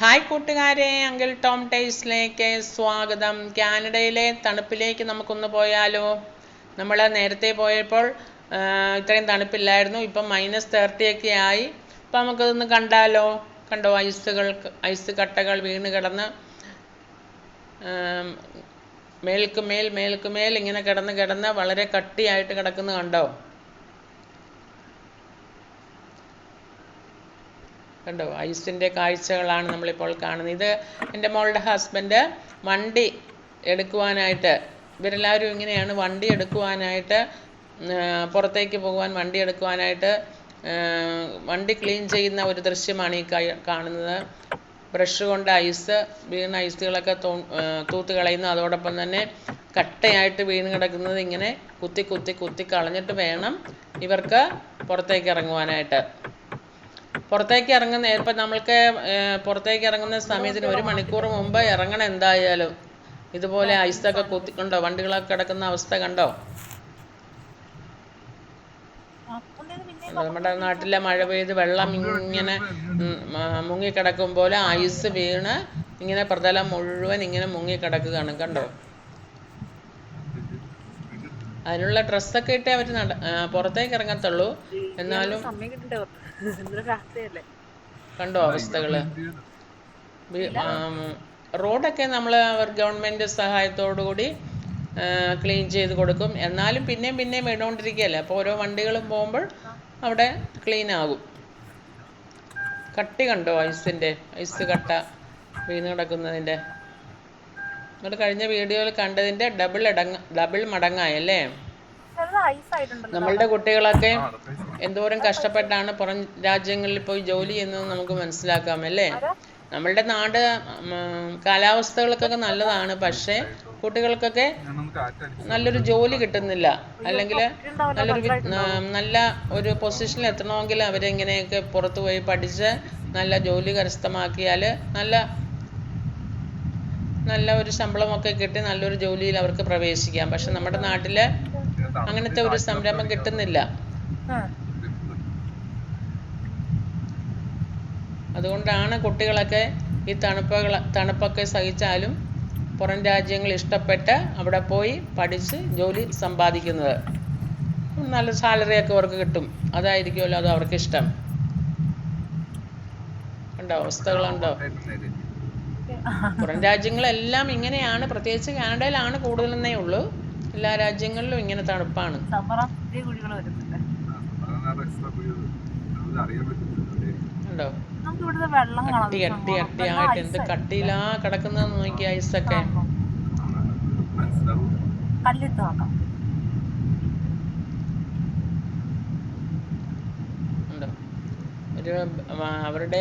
Hi കൂട്ടുകാരെ uncle Tom ടൈസിലേക്ക് സ്വാഗതം. കാനഡയിലെ തണുപ്പിലേക്ക് നമുക്കൊന്ന് പോയാലോ? നമ്മൾ നേരത്തെ പോയപ്പോൾ ഇത്രയും തണുപ്പില്ലായിരുന്നു. ഇപ്പം മൈനസ് തേർട്ടി ഒക്കെ ആയി. അപ്പം നമുക്കതൊന്ന് കണ്ടാലോ? കണ്ടോ ഐസുകൾ ഐസ് കട്ടകൾ വീണ് കിടന്ന് മേൽക്കുമേൽ മേൽക്കുമേൽ മേൽക്ക് മേൽ ഇങ്ങനെ കിടന്ന് കിടന്ന് വളരെ കട്ടിയായിട്ട് കിടക്കുന്നത് കണ്ടോ? കണ്ടോ? ഐസിന്റെ കാഴ്ചകളാണ് നമ്മളിപ്പോൾ കാണുന്നത്. ഇത് എന്റെ മോളുടെ ഹസ്ബൻഡ് വണ്ടി എടുക്കുവാനായിട്ട് ഇവരെല്ലാവരും ഇങ്ങനെയാണ് വണ്ടി എടുക്കുവാനായിട്ട് പുറത്തേക്ക് പോകുവാൻ വണ്ടി എടുക്കുവാനായിട്ട് വണ്ടി ക്ലീൻ ചെയ്യുന്ന ഒരു ദൃശ്യമാണ് ഈ കാണുന്നത്. ബ്രഷ് കൊണ്ട് ഐസ് വീണ ഐസുകളൊക്കെ തൂത്ത് കളയുന്നു. അതോടൊപ്പം തന്നെ കട്ടയായിട്ട് വീണ് കിടക്കുന്നത് ഇങ്ങനെ കുത്തി കുത്തി കുത്തി കളഞ്ഞിട്ട് വേണം ഇവർക്ക് പുറത്തേക്ക് ഇറങ്ങുവാനായിട്ട്. പുറത്തേക്ക് ഇറങ്ങുന്ന ഇപ്പം നമ്മൾക്ക് പുറത്തേക്ക് ഇറങ്ങുന്ന സമയത്തിന് ഒരു മണിക്കൂർ മുമ്പ് ഇറങ്ങണം എന്തായാലും. ഇതുപോലെ ഐസൊക്കെ കുത്തിക്കൊണ്ടോ? വണ്ടികളൊക്കെ കിടക്കുന്ന അവസ്ഥ കണ്ടോ? നമ്മുടെ നാട്ടിലെ മഴ പെയ്ത് വെള്ളം ഇങ്ങനെ മുങ്ങിക്കിടക്കും പോലെ ഐസ് വീണ് ഇങ്ങനെ പ്രതലം മുഴുവൻ ഇങ്ങനെ മുങ്ങിക്കിടക്കുകയാണ്. കണ്ടോ? അതിനുള്ള ഡ്രസ്സൊക്കെ ഇട്ടേ അവർ നട പുറത്തേക്ക് ഇറങ്ങത്തുള്ളൂ. എന്നാലും കണ്ടോ അവസ്ഥകൾ? വി- ആം, റോഡൊക്കെ നമ്മൾ അവർ ഗവൺമെന്റ് സഹായത്തോടു കൂടി ക്ലീൻ ചെയ്ത് കൊടുക്കും. എന്നാലും പിന്നെയും പിന്നെയും വീണുകൊണ്ടിരിക്കുകയല്ലേ അപ്പോൾ ഓരോ വണ്ടികളും പോകുമ്പോൾ അവിടെ ക്ലീൻ ആകും. കട്ടി കണ്ടോ ഐസിന്റെ? ഐസ് കട്ട വീണ് കിടക്കുന്നതിന്റെ നിങ്ങൾ കഴിഞ്ഞ വീഡിയോയിൽ കണ്ടതിന്റെ ഡബിൾ അടങ്ങ ഡബിൾ മടങ്ങായല്ലേ നമ്മളുടെ കുട്ടികളൊക്കെ എന്തോരം കഷ്ടപ്പെട്ടാണ് പുറം രാജ്യങ്ങളിൽ പോയി ജോലി ചെയ്യുന്നത് നമുക്ക് മനസ്സിലാക്കാം അല്ലേ? നമ്മളുടെ നാട് കാലാവസ്ഥകൾക്കൊക്കെ നല്ലതാണ്. പക്ഷേ കുട്ടികൾക്കൊക്കെ നല്ലൊരു ജോലി കിട്ടുന്നില്ല. അല്ലെങ്കിൽ നല്ലൊരു നല്ല ഒരു പൊസിഷനിൽ എത്തണമെങ്കിൽ അവരിങ്ങനെയൊക്കെ പുറത്തു പോയി പഠിച്ച് നല്ല ജോലി കരസ്ഥമാക്കിയാൽ നല്ല നല്ല ഒരു ശമ്പളമൊക്കെ കിട്ടി നല്ലൊരു ജോലിയിൽ അവർക്ക് പ്രവേശിക്കാം. പക്ഷെ നമ്മുടെ നാട്ടിൽ അങ്ങനത്തെ ഒരു സംരംഭം കിട്ടുന്നില്ല. ആ. അതുകൊണ്ടാണ് കുട്ടികളൊക്കെ ഈ തണുപ്പുകൾ തണുപ്പൊക്കെ സഹിച്ചാലും പുറം രാജ്യങ്ങൾ ഇഷ്ടപ്പെട്ട് അവിടെ പോയി പഠിച്ച് ജോലി സമ്പാദിക്കുന്നത്. നല്ല സാലറിയൊക്കെ അവർക്ക് കിട്ടും. അതായിരിക്കുമല്ലോ അത് അവർക്ക് ഇഷ്ടം ഉണ്ടോ അവസ്ഥകളുണ്ടോ പുറം രാജ്യങ്ങളെല്ലാം ഇങ്ങനെയാണ്. പ്രത്യേകിച്ച് കാനഡയിലാണ് കൂടുതലെന്നേ ഉള്ളൂ. എല്ലാ രാജ്യങ്ങളിലും ഇങ്ങനെ തണുപ്പാണ്. ഉണ്ടോ? കട്ടി കട്ടി കട്ടിയായിട്ട് എന്ത് കട്ടിയിലാ കിടക്കുന്നതെന്ന് നോക്കി ഐസൊക്കെ കല്ലിട്ട് നോക്കാം ഒരു അവരുടെ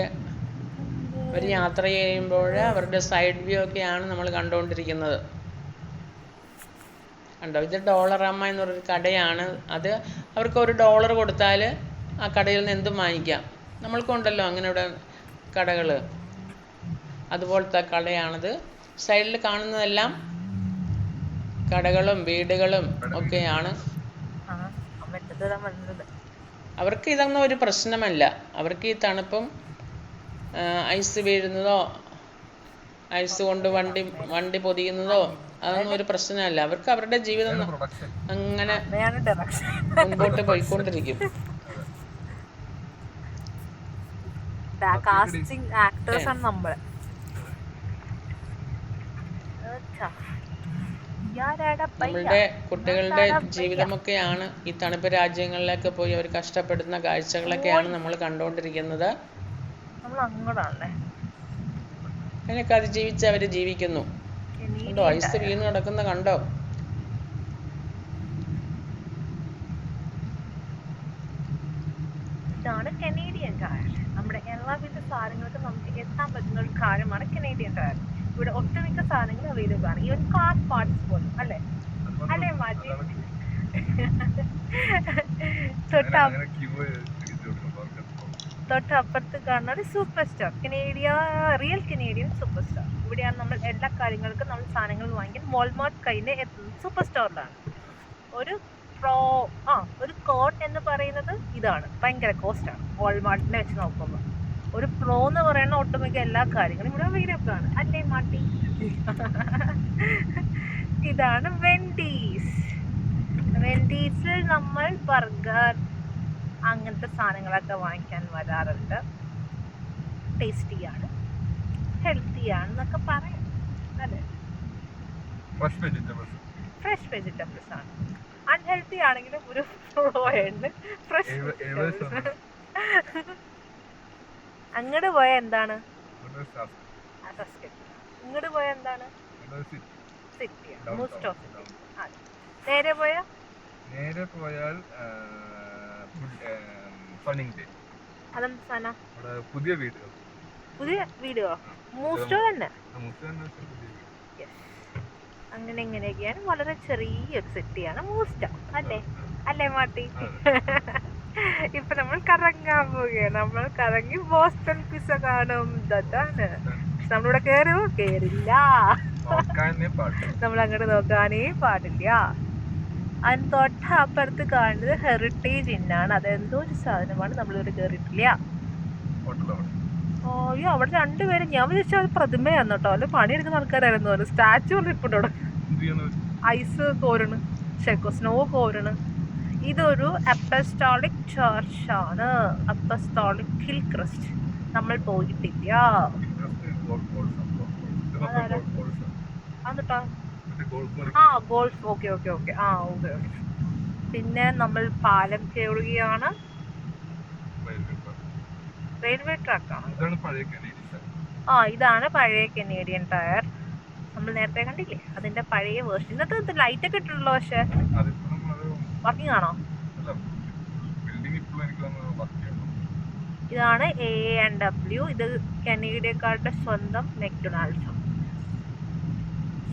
ഒരു യാത്ര ചെയ്യുമ്പോൾ അവരുടെ സൈഡ് വ്യൂ ഒക്കെയാണ് നമ്മൾ കണ്ടുകൊണ്ടിരിക്കുന്നത് കണ്ടോ ഇത് ഡോളറമ്മ എന്ന് പറഞ്ഞൊരു കടയാണ് അത് അവർക്ക് ഒരു ഡോളർ കൊടുത്താൽ ആ കടയിൽ നിന്ന് എന്തും വാങ്ങിക്കാം നമ്മൾക്കുണ്ടല്ലോ അങ്ങനെ ഇവിടെ കടകൾ അതുപോലത്തെ കടയാണിത് സൈഡിൽ കാണുന്നതെല്ലാം കടകളും വീടുകളും ഒക്കെയാണ് അവർക്ക് ഇതൊന്നും ഒരു പ്രശ്നമല്ല അവർക്ക് ഈ തണുപ്പും ഐസ് വീഴുന്നതോ ഐസ് കൊണ്ട് വണ്ടി വണ്ടി പൊതിയുന്നതോ അതൊന്നും ഒരു പ്രശ്നമല്ല. അവർക്ക് അവരുടെ ജീവിതം അങ്ങനെ മുമ്പോട്ട് മുൻപോട്ട് പോയിക്കൊണ്ടിരിക്കും. കാസ്റ്റിംഗ് ആക്ടേഴ്സ് ആണ് നമ്മൾ? നമ്മളുടെ കുട്ടികളുടെ ജീവിതമൊക്കെയാണ് ഈ തണുപ്പ് രാജ്യങ്ങളിലൊക്കെ പോയി അവർ കഷ്ടപ്പെടുന്ന കാഴ്ചകളൊക്കെയാണ് നമ്മൾ കണ്ടുകൊണ്ടിരിക്കുന്നത്. നമ്മൾ അങ്ങോട്ടാണല്ലേ അതിനൊക്കെ അതിജീവിച്ച് അവർ ജീവിക്കുന്നു. കണ്ടോ ഐസ് വീണ് കിടക്കുന്ന കണ്ടോ? ഇതാണ് കനേഡിയൻ കാർ നമ്മുടെ എല്ലാവിധ സാധനങ്ങൾക്കും നമുക്ക് എത്താൻ പറ്റുന്ന ഒരു കാര്യമാണ് കനേഡിയൻ കാർ ഇവിടെ ഒട്ടുമിക്ക സാധനങ്ങൾ അവൈലബിൾ ആണ്. ഒരു കാർ പാർട്സ് പോലും അല്ലേ? അല്ലേ മാറ്റി തൊട്ട തൊട്ടപ്പുറത്ത് കാണുന്ന ഒരു സൂപ്പർ സ്റ്റോർ. കനേഡിയ റിയൽ കനേഡിയൻ സൂപ്പർ സ്റ്റാർ ഇവിടെയാണ് നമ്മൾ എല്ലാ കാര്യങ്ങൾക്കും നമ്മൾ സാധനങ്ങൾ വാങ്ങിക്കാൻ വാൾമാർട്ട് കയ്യിൽ എത്തുന്നത്. സൂപ്പർ സ്റ്റോറിലാണ് ഒരു പ്രോ ആ ഒരു കോട്ട് എന്ന് പറയുന്നത് ഇതാണ്. ഭയങ്കര കോസ്റ്റാണ് വോൾമാർട്ടിനെ വെച്ച് നോക്കുമ്പോൾ ഒരു പ്രോ എന്ന് പറയുന്ന ഒട്ടുമിക്ക എല്ലാ കാര്യങ്ങളും ഇവിടെ അവൈലബിൾ ആണ്. അല്ലേ മാട്ടി? ഇതാണ് വെൻഡീസ് വെൻഡീസിൽ നമ്മൾ ബർഗർ അങ്ങനത്തെ സാധനങ്ങളൊക്കെ വാങ്ങിക്കാൻ വരാറുണ്ട്. ടേസ്റ്റിയാണ് ഹെൽത്തിയാണ് എന്നൊക്കെ പറയാം. അല്ലേ? ഫ്രഷ് വെജിറ്റബിൾസ് ഫ്രഷ് വെജിറ്റബിൾസ് ആണ്. അൺഹെൽത്തി ആണെങ്കിലും ഒരു ഉണ്ട് ഫ്രഷ് അങ്ങോട്ട് പോയ എന്താണ്. ഇങ്ങോട്ട് പോയ എന്താണ്? സിറ്റി. മോസ്റ്റ് ഓഫ് നേരെ പോയ? നേരെ പോയാൽ പുതിയ വീടുകൾ പുതിയ വീഡിയോ മൂസ്റ്റോ തന്നെ. അങ്ങനെ ഇങ്ങനെയൊക്കെയാണ്. വളരെ ചെറിയൊരു സിറ്റിയാണ് മൂസ്റ്റോ. അല്ലേ? അല്ലേ മാട്ടി? ഇപ്പൊ നമ്മൾ കറങ്ങാൻ പോവുകയാണ്. നമ്മൾ കറങ്ങി ബോസ്റ്റൺ പിസ കാണും. പക്ഷെ നമ്മളിവിടെ കയറുമോ കേറില്ല. നമ്മൾ അങ്ങോട്ട് നോക്കാനേ പാടില്ല. അതിന് തൊട്ട അപ്പുറത്ത് കാണുന്നത് ഹെറിറ്റേജ് ഇന്നാണ് അതെന്തോ ഒരു സാധനമാണ്. നമ്മളിവിടെ കയറിയിട്ടില്ല ഓ അയ്യോ അവിടെ രണ്ടുപേരും. ഞാൻ വിചാരിച്ചു അത് പ്രതിമയാണ് കേട്ടോ. അല്ല പണിയെടുക്കുന്ന ആൾക്കാരായിരുന്നു തോന്നുന്നു സ്റ്റാച്ചു ഇരിപ്പുണ്ട് അവിടെ. ഐസ് കോരണ് ശരിക്കും സ്നോ കോരണ് ഇതൊരു അപ്പസ്റ്റോളിക് ചർച്ച് ആണ്. അപ്പസ്റ്റോളിക് ഹിൽ ക്രിസ്റ്റ് നമ്മൾ പോയിട്ടില്ല. ഗോൾഫ് ആ ഗോൾഫ്. Okay okay okay. ആ ഓക്കെ ഓക്കെ. പിന്നെ നമ്മൾ പാലം കയറുകയാണ് റെയിൽവേ ട്രാക്കാണ്. ആ ഇതാണ് പഴയ കനേഡിയൻ ടയർ നമ്മൾ നേരത്തെ കണ്ടില്ലേ? അതിന്റെ പഴയ വേർഷൻ ഇന്നത്തെ ലൈറ്റ് ഒക്കെ ഇട്ടിട്ടുള്ളൂ പക്ഷെ. വർക്കിംഗ് ആണോ? ഇതാണ് എ ആൻഡ് ഡബ്ല്യു ഇത് കനേഡിയക്കാരുടെ സ്വന്തം മെക്ഡൊണാൾഡ്സ്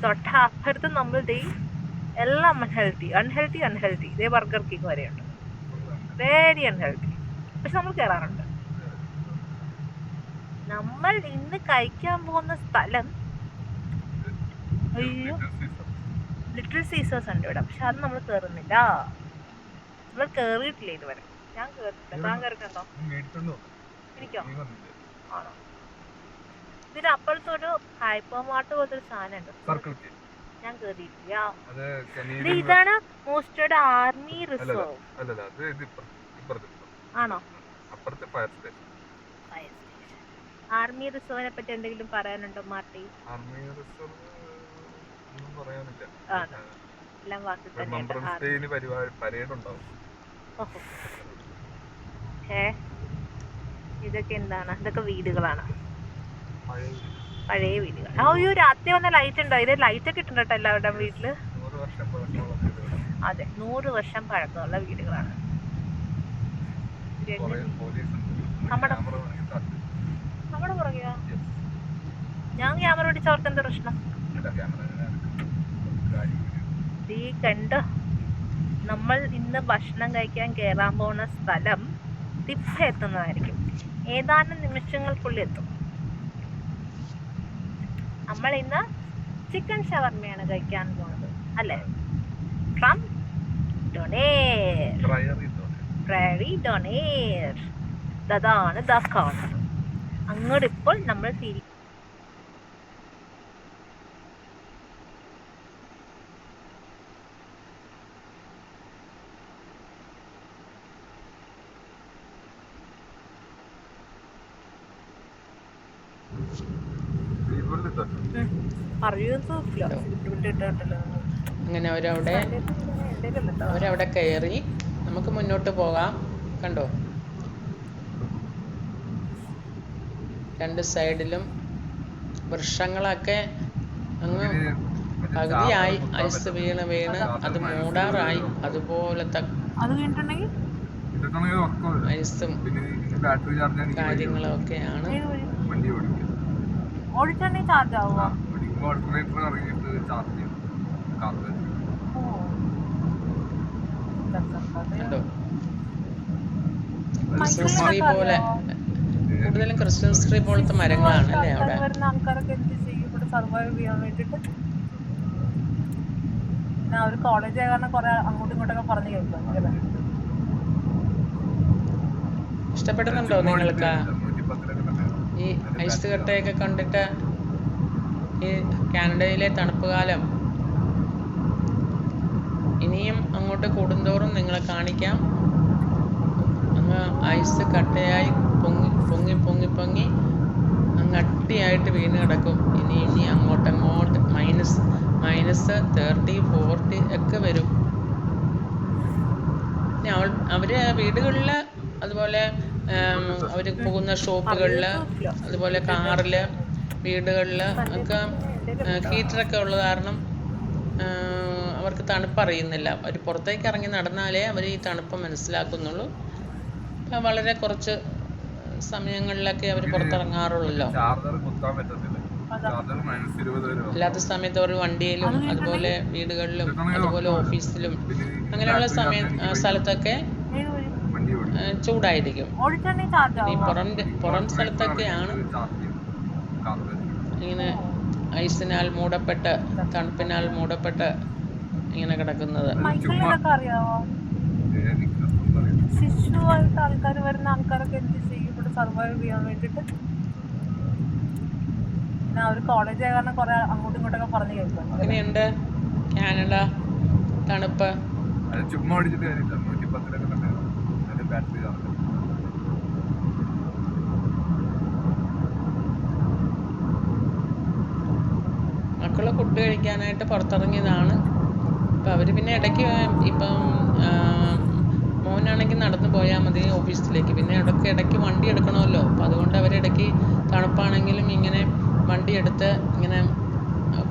തൊട്ട അപ്പുറത്ത് നമ്മൾ ദേ എല്ലാം അൺഹെൽത്തി അൺഹെൽത്തി അൺഹെൽത്തി ഇതേ ബർഗർ കിങ് വരെയുണ്ട്. വെരി അൺഹെൽത്തി പക്ഷെ നമ്മൾ കയറാറുണ്ട് നമ്മൾ ഇന്ന് കഴിക്കാൻ പോകുന്ന സ്ഥലം അയ്യോ ലിറ്റിൽ സീസേഴ്സ് ഉണ്ട് ഇവിടെ. പക്ഷെ അത് നമ്മൾ കയറുന്നില്ല നമ്മൾ കയറിയിട്ടില്ല ഇതുവരെ. ഞാൻ കയറിട്ടില്ല താൻ കയറിട്ടുണ്ടോ എനിക്കോ? ആണോ? ഇതിന് അപ്പുറത്തൊരു ഹൈപ്പർ മാർട്ട് പോലത്തെ ഒരു സാധനം ഉണ്ട് ഞാൻ കേറിയിട്ടില്ല ഇതാണ് മോസ്റ്റേഡ് ആർമി റിസർവ്. ആണോ? ആർമി റിസർവിനെ പറ്റി എന്തെങ്കിലും പറയാനുണ്ടോ മാർട്ടി? ആർമി റിസർവ് പറയാനില്ല? എല്ലാം വാക്കിൽ പരേഡ് ഉണ്ടാവും. ഏ ഇതൊക്കെ എന്താണ്? ഇതൊക്കെ വീടുകളാണ്? പഴയ വീടുകൾ. ആ അയ്യോ രാത്രി വന്ന ലൈറ്റ് ഉണ്ടോ? ഇത് ലൈറ്റ് ഒക്കെ ഇട്ടുണ്ട് കേട്ടോ എല്ലാവരുടെയും വീട്ടിൽ? അതെ നൂറ് വർഷം പഴക്കമുള്ള വീടുകളാണ്. നമ്മുടെ-. നമ്മുടെ പുറകെയാ? ഞാൻ ക്യാമറ പിടിച്ച അവർക്ക് എന്താ പ്രശ്നം ീ? ഈ കണ്ട്? നമ്മൾ ഇന്ന് ഭക്ഷണം കഴിക്കാൻ കയറാൻ പോകുന്ന സ്ഥലം തിപ്പ എത്തുന്നതായിരിക്കും. ഏതാനും നിമിഷങ്ങൾക്കുള്ളിൽ എത്തും. നമ്മൾ ഇന്ന് ചിക്കൻ ഷവർമയാണ് കഴിക്കാൻ പോകുന്നത് അല്ലേ? ഫ്രം ഡൊണേർ അതാണ് ദ കാണുന്നത്. അങ്ങോട്ട് ഇപ്പോൾ നമ്മൾ തിരി ഇവിടെ ഇട്ടോണ്ട്. അറിയുന്നല്ലോ അങ്ങനെ അവരവിടെ അവരവിടെ കയറി നമുക്ക് മുന്നോട്ട് പോകാം. കണ്ടോ? രണ്ട് സൈഡിലും വൃക്ഷങ്ങളൊക്കെ അങ്ങ് പകുതിയായി ഐസ് വീണ് വീണ് അത് മൂടാറായി. അതുപോലത്തെ. ഐസും കാര്യങ്ങളൊക്കെയാണ്. വണ്ടി ഓടിക്കുക ഓടിച്ചിട്ടുണ്ടെങ്കിൽ ചാർജ് ആവുമോ? ഓൾട്ടർനേറ്റർ ഇറങ്ങിയിട്ട് ചാർജ് ക്രിസ്മസ് ട്രീ പോലെ കൂടുതലും ക്രിസ്മസ് ട്രീ പോലത്തെ മരങ്ങളാണ് അല്ലേ അവിടെ? ആൾക്കാരൊക്കെ എന്ത് ചെയ്യും? ഇവിടെ സർവൈവ് ചെയ്യാൻ വേണ്ടിട്ട് ഞാൻ ഒരു കോളേജ് ആയ കാരണം കുറെ അങ്ങോട്ടും ഇങ്ങോട്ടൊക്കെ പറഞ്ഞു കേൾക്കും ഇഷ്ടപ്പെടുന്നുണ്ടോ നിങ്ങൾക്ക്? ഈ ഐസ് കട്ടയൊക്കെ കണ്ടിട്ട് ഈ കാനഡയിലെ തണുപ്പ് കാലം. ഇനിയും അങ്ങോട്ട് കൂടുന്തോറും നിങ്ങളെ കാണിക്കാം. അങ്ങ് ഐസ് കട്ടയായി പൊങ്ങി പൊങ്ങി പൊങ്ങി പൊങ്ങി അങ്ങ് അട്ടിയായിട്ട് വീണ് കിടക്കും. ഇനി ഇനി അങ്ങോട്ട് അങ്ങോട്ട് മൈനസ് മൈനസ് തേർട്ടി ഫോർട്ടി ഒക്കെ വരും. പിന്നെ അവൾ അവർ വീടുകളിൽ അതുപോലെ അവർ പോകുന്ന ഷോപ്പുകളിൽ അതുപോലെ കാറിൽ വീടുകളിൽ ഒക്കെ ഹീറ്ററൊക്കെ ഉള്ള കാരണം അവർക്ക് തണുപ്പറിയുന്നില്ല അവർ പുറത്തേക്ക് ഇറങ്ങി നടന്നാലേ അവർ ഈ തണുപ്പ് മനസ്സിലാക്കുന്നുള്ളൂ. അപ്പം വളരെ കുറച്ച് സമയങ്ങളിലൊക്കെ അവർ പുറത്തിറങ്ങാറുള്ളല്ലോ. അല്ലാത്ത സമയത്ത് അവർ വണ്ടിയിലും അതുപോലെ വീടുകളിലും അതുപോലെ ഓഫീസിലും അങ്ങനെയുള്ള സമയ സ്ഥലത്തൊക്കെ ഏത് വണ്ടി ഓടിക്കും. ചൂടായിരിക്കും. ഈ പുറം പുറം സ്ഥലത്തൊക്കെയാണ് ഇങ്ങനെ ഐസിനാൽ മൂടപ്പെട്ട് തണുപ്പിനാൽ മൂടപ്പെട്ട് ഇങ്ങനെ കിടക്കുന്നത്. ശിശുവായിട്ട് ആൾക്കാർ വരുന്ന ആൾക്കാരൊക്കെ എന്ത് ചെയ്യും? ഇവിടെ സർവൈവ് ചെയ്യാൻ വേണ്ടിയിട്ട്. പിന്നെ അവർ കോളേജ് ആയ കാരണം കുറെ അങ്ങോട്ടും ഇങ്ങോട്ടൊക്കെ പറഞ്ഞു കേൾക്കും. എങ്ങനെയുണ്ട് കാനഡ തണുപ്പ്. ചുമ്മാ ഓടിച്ചിട്ട് കാര്യമില്ല. നൂറ്റി പത്തിലൊക്കെ തന്നെ ബാറ്ററി മക്കൾ ഫുഡ് കഴിക്കാനായിട്ട് പുറത്തിറങ്ങിയതാണ്. അപ്പം അവർ പിന്നെ ഇടയ്ക്ക് ഇപ്പം മോനാണെങ്കിൽ നടന്നു പോയാൽ മതി ഓഫീസിലേക്ക്. പിന്നെ ഇടയ്ക്ക് ഇടയ്ക്ക് വണ്ടി എടുക്കണമല്ലോ. അപ്പം അതുകൊണ്ട് അവരിടയ്ക്ക് തണുപ്പാണെങ്കിലും ഇങ്ങനെ വണ്ടി എടുത്ത് ഇങ്ങനെ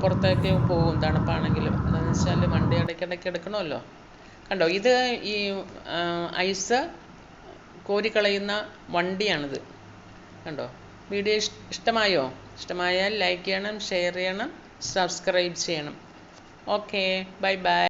പുറത്തേക്ക് പോകും. തണുപ്പാണെങ്കിലും. എന്താണെന്ന് വെച്ചാൽ വണ്ടി ഇടയ്ക്കിടയ്ക്ക് എടുക്കണമല്ലോ. കണ്ടോ? ഇത് ഈ ഐസ് കോരിക്കളയുന്ന വണ്ടിയാണിത്. കണ്ടോ? വീഡിയോ ഇഷ് ഇഷ്ടമായോ? ഇഷ്ടമായാൽ ലൈക്ക് ചെയ്യണം ഷെയർ ചെയ്യണം. സബ്സ്ക്രൈബ് ചെയ്യണം. Okay bye bye